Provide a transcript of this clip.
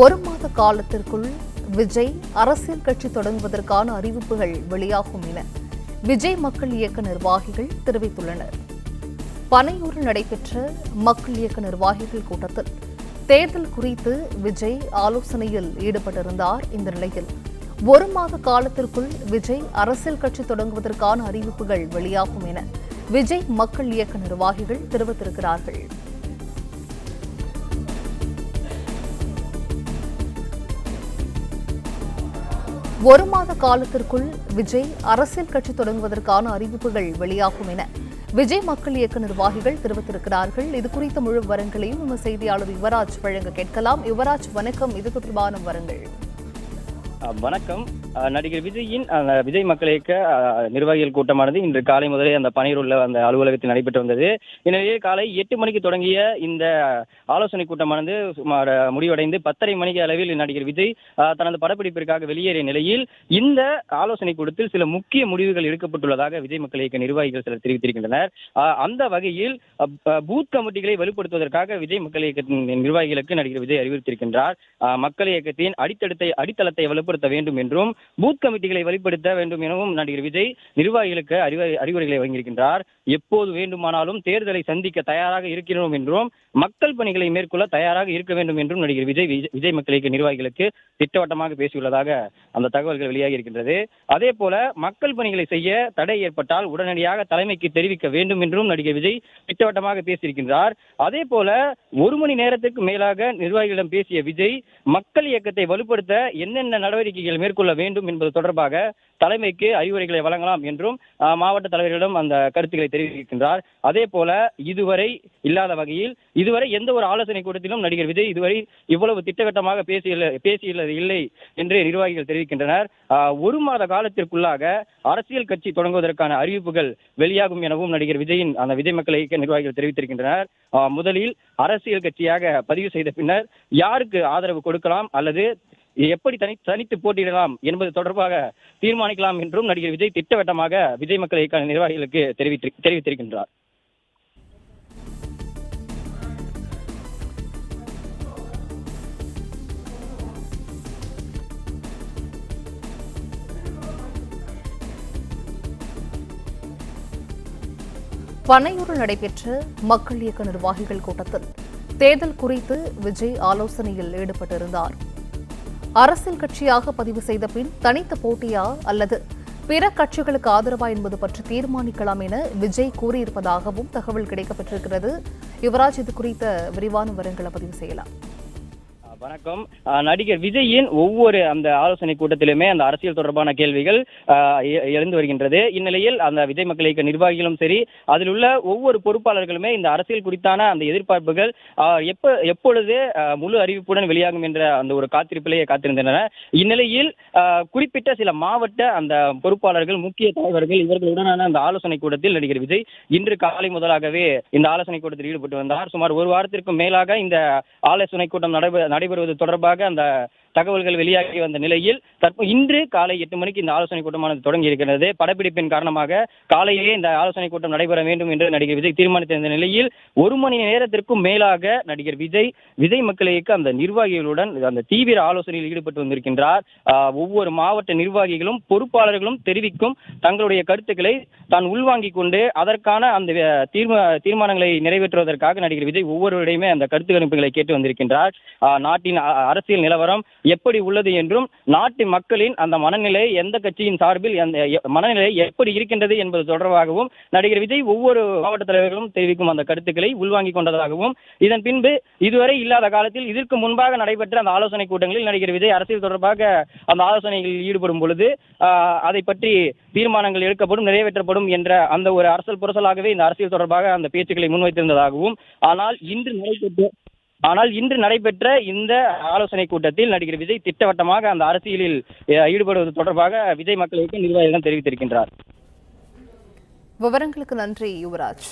ஒரு மாத காலத்திற்குள் விஜய் அரசியல் கட்சி தொடங்குவதற்கான அறிவிப்புகள் வெளியாகும் என விஜய் மக்கள் இயக்க நிர்வாகிகள் தெரிவித்துள்ளனர். பனையூரில் நடைபெற்ற மக்கள் இயக்க நிர்வாகிகள் கூட்டத்தில் தேர்தல் குறித்து விஜய் ஆலோசனையில் ஈடுபட்டிருந்தார். இந்த நிலையில் ஒரு மாத காலத்திற்குள் விஜய் அரசியல் கட்சி தொடங்குவதற்கான அறிவிப்புகள் வெளியாகும் என விஜய் மக்கள் இயக்க நிர்வாகிகள் தெரிவித்திருக்கிறார்கள். ஒரு மாத காலத்திற்குள் விஜய் அரசியல் கட்சி தொடங்குவதற்கான அறிவிப்புகள் வெளியாகும் என விஜய் மக்கள் இயக்க நிர்வாகிகள் தெரிவித்திருக்கிறார்கள். இது குறித்த முழு விவரங்களையும் நம்ம செய்தியாளர் யுவராஜ் வழங்க கேட்கலாம். யுவராஜ் வணக்கம். இது தொடர்பான விவரங்கள். வணக்கம். நடிகர் விஜயின் விஜய் மக்கள் இயக்க நிர்வாகிகள் கூட்டமானது இன்று காலை முதலே அந்த பணியில் உள்ள அந்த அலுவலகத்தில் நடைபெற்று வந்தது. இந்நிலையில் காலை எட்டு மணிக்கு தொடங்கிய இந்த ஆலோசனை கூட்டமானது சுமார் முடிவடைந்து பத்தரை மணிக்கு அளவில் நடிகர் விஜய் தனது படப்பிடிப்பிற்காக வெளியேறிய நிலையில் இந்த ஆலோசனை கூட்டத்தில் சில முக்கிய முடிவுகள் எடுக்கப்பட்டுள்ளதாக விஜய் மக்கள் இயக்க நிர்வாகிகள் சிலர் தெரிவித்திருக்கின்றனர். அந்த வகையில் பூத் கமிட்டிகளை வலுப்படுத்துவதற்காக விஜய் மக்கள் இயக்கத்தின் நிர்வாகிகளுக்கு நடிகர் விஜய் அறிவுறுத்தியிருக்கின்றார். மக்கள் இயக்கத்தின் அடித்தடுத்தை அடித்தளத்தை வலு வலுப்படுத்த வேண்டும் என்றும் பூத் கமிட்டிகளை வலுப்படுத்த வேண்டும் எனவும் நடிகர் விஜய் நிர்வாகிகளுக்கு அறிவுரை அறிவுரைகளை வழங்கியிருக்கின்றார். எப்போது வேண்டுமானாலும் தேர்தலை சந்திக்க தயாராக இருக்கிறோம் என்றும் மக்கள் பணிகளை மேற்கொள்ள தயாராக இருக்க வேண்டும் என்றும் நடிகர் விஜய் விஜய்- விஜய் மக்கள் இயக்க நிர்வாகிகளுக்கு திட்டவட்டமாக பேசியுள்ளதாக அந்த தகவல்கள் வெளியாகி இருக்கின்றது அதே போல மக்கள் பணிகளை செய்ய தடை ஏற்பட்டால் உடனடியாக தலைமைக்கு தெரிவிக்க வேண்டும் என்றும் நடிகர் விஜய் திட்டவட்டமாக பேசியிருக்கின்றார். அதே போல ஒரு மணி நேரத்திற்கு மேலாக நிர்வாகிகளிடம் பேசிய விஜய் மக்கள் இயக்கத்தை வலுப்படுத்த என்னென்ன நடவடிக்கைகள் மேற்கொள்ள வேண்டும் என்பது தொடர்பாக தலைமைக்கு அறிவுரைகளை வழங்கலாம் என்றும் மாவட்ட தலைவர்களிடம் அந்த கருத்துக்களை தெரிவிக்கின்றார். அதே போல இதுவரை இல்லாத வகையில் இதுவரை எந்த ஒரு ஆலோசனை கூட்டத்திலும் நடிகர் விஜய் இதுவரை இவ்வளவு திட்டவட்டமாக பேசியுள்ள பேசியுள்ளது இல்லை என்று நிர்வாகிகள் தெரிவிக்கின்றனர். ஒரு மாத காலத்திற்குள்ளாக அரசியல் கட்சி தொடங்குவதற்கான அறிவிப்புகள் வெளியாகும் எனவும் நடிகர் விஜயின் அந்த விஜய் மக்கள் இயக்க நிர்வாகிகள் தெரிவித்திருக்கின்றனர். முதலில் அரசியல் கட்சியாக பதிவு செய்த பின்னர் யாருக்கு ஆதரவு கொடுக்கலாம் அல்லது எப்படி தனி தனித்து போட்டியிடலாம் என்பது தொடர்பாக தீர்மானிக்கலாம் என்றும் நடிகர் விஜய் திட்டவட்டமாக விஜய் மக்கள் இயக்க நிர்வாகிகளுக்கு தெரிவித்து தெரிவித்திருக்கின்றார். பனையூரில் நடைபெற்ற மக்கள் இயக்க நிர்வாகிகள் கூட்டத்தில் தேர்தல் குறித்து விஜய் ஆலோசனையில் ஈடுபட்டிருந்தார். அரசியல் கட்சியாக பதிவு செய்த பின் தனித்த போட்டியா அல்லது பிற கட்சிகளுக்கு ஆதரவா என்பது பற்றி தீர்மானிக்கலாம் என விஜய் கூறியிருப்பதாகவும் தகவல் கிடைக்கப்பட்டிருக்கிறது. யுவராஜ் இது குறித்த விரிவான விவரங்களை பதிவு செய்யலாம். வணக்கம். நடிகர் விஜயின் ஒவ்வொரு அந்த ஆலோசனை கூட்டத்திலுமே அந்த அரசியல் தொடர்பான கேள்விகள் எழுந்து வருகின்றது. இந்நிலையில் அந்த விஜய் மக்கள் இயக்க நிர்வாகிகளும் சரி அதில் உள்ள ஒவ்வொரு பொறுப்பாளர்களுமே இந்த அரசியல் குறித்தான அந்த எதிர்பார்ப்புகள் எப்ப எப்பொழுது முழு அறிவிப்புடன் வெளியாகும் என்ற அந்த ஒரு காத்திருப்பிலேயே காத்திருந்தனர். இந்நிலையில் குறிப்பிட்ட சில மாவட்ட அந்த பொறுப்பாளர்கள் முக்கிய தலைவர்கள் இவர்களுடனான அந்த ஆலோசனை கூட்டத்தில் நடிகர் விஜய் இன்று காலை முதலாகவே இந்த ஆலோசனை கூட்டத்தில் ஈடுபட்டு வந்தார். சுமார் ஒரு வாரத்திற்கு மேலாக இந்த ஆலோசனை கூட்டம் நடைபெற நடைபெறுவது தொடர்பாக அந்த தகவல்கள் வெளியாகி வந்த நிலையில் தற்போது இன்று காலை எட்டு மணிக்கு இந்த ஆலோசனை கூட்டமானது தொடங்கி இருக்கிறது. படப்பிடிப்பின் காரணமாக காலையிலே இந்த ஆலோசனை கூட்டம் நடைபெற வேண்டும் என்று நடிகர் விஜய் தீர்மானித்திருந்த நிலையில் ஒரு மணி நேரத்திற்கும் மேலாக நடிகர் விஜய் விஜய் மக்களுக்கு அந்த நிர்வாகிகளுடன் அந்த தீவிர ஆலோசனையில் ஈடுபட்டு வந்திருக்கின்றார். ஒவ்வொரு மாவட்ட நிர்வாகிகளும் பொறுப்பாளர்களும் தெரிவிக்கும் தங்களுடைய கருத்துக்களை தான் உள்வாங்கிக் கொண்டு அதற்கான அந்த தீர்மா தீர்மானங்களை நிறைவேற்றுவதற்காக நடிகர் விஜய் ஒவ்வொருவரையுமே அந்த கருத்து கணிப்புகளை கேட்டு வந்திருக்கின்றார். நாட்டின் அரசியல் நிலவரம் எப்படி உள்ளது என்றும் நாட்டு மக்களின் அந்த மனநிலை எந்த கட்சியின் சார்பில் அந்த எ- மனநிலை எப்படி இருக்கின்றது என்பது தொடர்பாகவும் நடிகர் விஜய் ஒவ்வொரு மாவட்ட தலைவர்களும் தெரிவிக்கும் அந்த கருத்துக்களை உள்வாங்கிக் கொண்டதாகவும் இதன் பின்பு இதுவரை இல்லாத காலத்தில் இதற்கு முன்பாக நடைபெற்ற அந்த ஆலோசனை கூட்டங்களில் நடிகர் விஜய் அரசியல் தொடர்பாக அந்த ஆலோசனைகளில் ஈடுபடும் பொழுது அதை பற்றி தீர்மானங்கள் எடுக்கப்படும் நிறைவேற்றப்படும் என்ற அந்த ஒரு அரசியல் புரசலாகவே இந்த அரசியல் தொடர்பாக அந்த பேச்சுக்களை முன்வைத்திருந்ததாகவும் ஆனால் இன்று நடைபெற்ற ஆனால் இன்று நடைபெற்ற இந்த ஆலோசனை கூட்டத்தில் நடிகர் விஜய் திட்டவட்டமாக அந்த அரசியலில் அஹ், ஈடுபடுவது தொடர்பாக விஜய் மக்களுக்கு நிர்வாகிகளிடம் தெரிவித்திருக்கின்றார். விவரங்களுக்கு நன்றி யுவராஜ்.